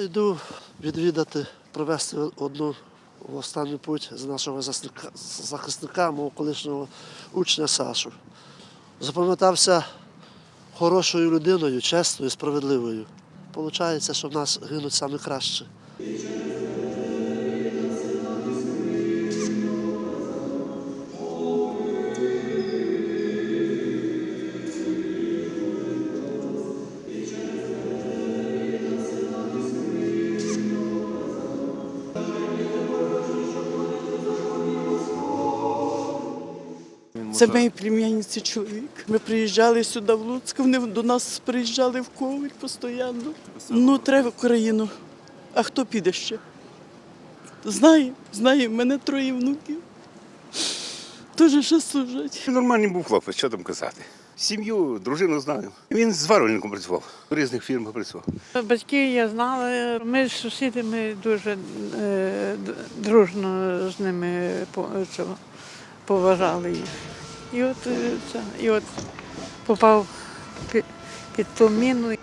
Їду відвідати, провести одну в останній путь з нашого захисника, мого колишнього учня Сашу. Запам'ятався хорошою людиною, чесною, справедливою. Получається, що в нас гинуть саме краще. Це моїй племянниці чоловік. Ми приїжджали сюди в Луцьк, вони до нас приїжджали в Коваль постійно. Ну, треба Україну. А хто піде ще? Знає, знає, в мене троє внуків. Дуже ще служать. Нормальний був хлопець, що там казати. Сім'ю, дружину знаю. Він зварювальником працював, в різних фірмах працював. Батьків я знала. Ми з сусідами дуже е, дружно з ними поважали їх. І от, е, і от попав під, ту міну.